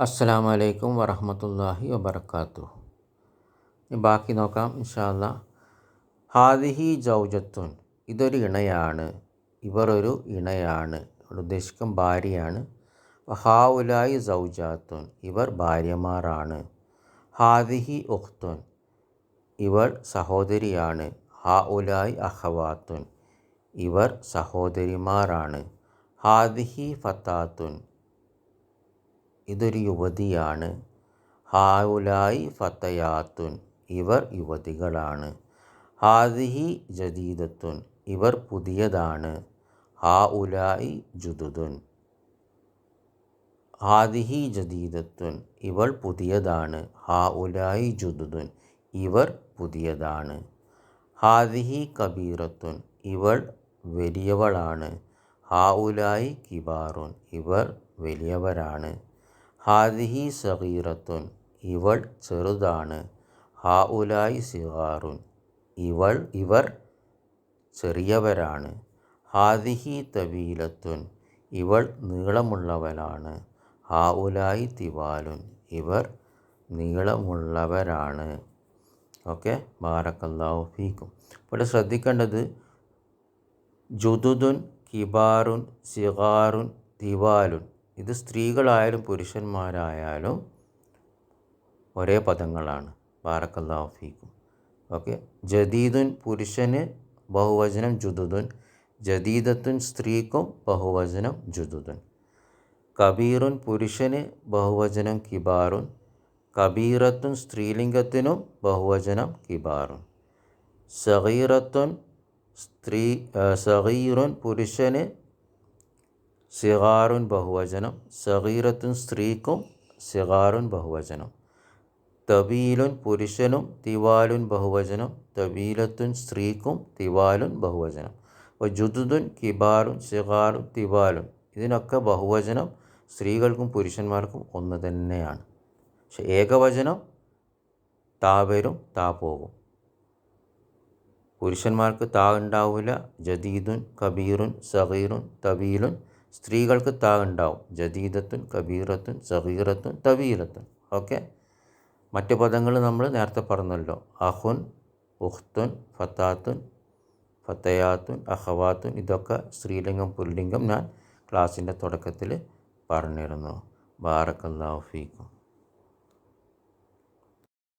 അസ്സലാമു അലൈക്കും വറഹമത്തല്ലാഹി വബർക്കാത്തു ബാക്കി നോക്കാം ഇൻഷാല്ല ഹാദിഹി ജൗജത്തുൻ ഇതൊരു ഇണയാണ്. ഇവർ ഒരു ഇണയാണ്. ഇവിടെ ഉദ്ദേശിക്കും ഭാര്യയാണ്. ഹാവുലായി സൗജാത്തുൻ ഇവർ ഭാര്യമാരാണ്. ഹാദിഹി ഉഖ്തുൻ ഇവർ സഹോദരിയാണ്. ഹാ ഉലായി അഹവാത്തുൻ ഇവർ സഹോദരിമാരാണ്. ഹാദിഹി ഫത്താത്തുൻ ഇതൊരു യുവതിയാണ്. ഹാവുലായി ഫത്തയാത്തുൻ ഇവർ യുവതികളാണ്. ഹാദിഹി ജദീദത്തുൻ ഇവർ പുതിയതാണ്. ഹാ ഉലായി ജുദുദുൻ. ഹാദിഹി ജദീദത്തുൻ ഇവൾ പുതിയതാണ്. ഹാ ഉലായി ജുദുദുൻ ഇവർ പുതിയതാണ്. ഹാദിഹി കബീറത്തുൻ ഇവൾ വലിയവളാണ്. ഹാ ഉലായി കിബാറുൻ ഇവർ വലിയവരാണ്. ഹാദിഹി സഹീറത്തുൻ ഇവൾ ചെറുതാണ്. ഹാ ഉലായി സിഹാറുൻ ഇവൾ ഇവർ ചെറിയവരാണ്. ഹാദിഹി തവീലത്തുൻ ഇവൾ നീളമുള്ളവരാണ്. ഹാ ഉലായി തിവാലുൻ ഇവർ നീളമുള്ളവരാണ്. ഓക്കെ ബാറക്കല്ലാഹു ഫീക്കും. ഇവിടെ ശ്രദ്ധിക്കേണ്ടത് ജുദുദുൻ കിബാറുൻ സിഗാറുൻ തിവാലുൻ ഇത് സ്ത്രീകളായാലും പുരുഷന്മാരായാലും ഒരേ പദങ്ങളാണ്. ബാറക്കല്ലാഫീക്കും ഓക്കെ? ജദീദുൻ പുരുഷന് ബഹുവചനം ജുദുദുൻ. ജദീദത്തുൻ സ്ത്രീക്കും ബഹുവചനം ജുദുദുൻ. കബീറുൻ പുരുഷന് ബഹുവചനം കിബാറുൻ. കബീറത്തുൻ സ്ത്രീലിംഗത്തിനും ബഹുവചനം കിബാറുൻ. സഹീറത്തുൻ സ്ത്രീ സഹീറുൻ പുരുഷന് സിഗാറുൻ ബഹുവചനം. സഗീറത്തുൻ സ്ത്രീക്കും സിഗാറുൻ ബഹുവചനം. തബീലുൻ പുരുഷനും തിവാലുൻ ബഹുവചനം. തബീലത്തുൻ സ്ത്രീക്കും തിവാലുൻ ബഹുവചനം. അപ്പോൾ ജുദുദുൻ കിബാറുൻ സിഗാറുൻ തിവാലുൻ ഇതിനൊക്കെ ബഹുവചനം സ്ത്രീകൾക്കും പുരുഷന്മാർക്കും ഒന്ന് തന്നെയാണ്. പക്ഷെ ഏകവചനം താവരും താ പോകും. പുരുഷന്മാർക്ക് താ ഉണ്ടാവില്ല. ജദീദുൻ കബീറുൻ സഗീറുൻ തബീലുൻ സ്ത്രീകൾക്ക് താ ഉണ്ടാവും. ജദീദത്തുൻ കബീറത്തുൻ സഗീറത്തുൻ തബീലത്തുൻ. ഓക്കെ? മറ്റ് പദങ്ങൾ നമ്മൾ നേരത്തെ പറഞ്ഞല്ലോ. അഹുൻ ഉഖ്തുൻ ഫത്താത്തുൻ ഫത്തയാത്തുൻ അഹവാത്തുൻ ഇതൊക്കെ സ്ത്രീലിംഗം പുല്ലിംഗം ഞാൻ ക്ലാസ്സിന്റെ തുടക്കത്തിൽ പറഞ്ഞിരുന്നു. ബാറക്കല്ലാഹു ഫീക്കും.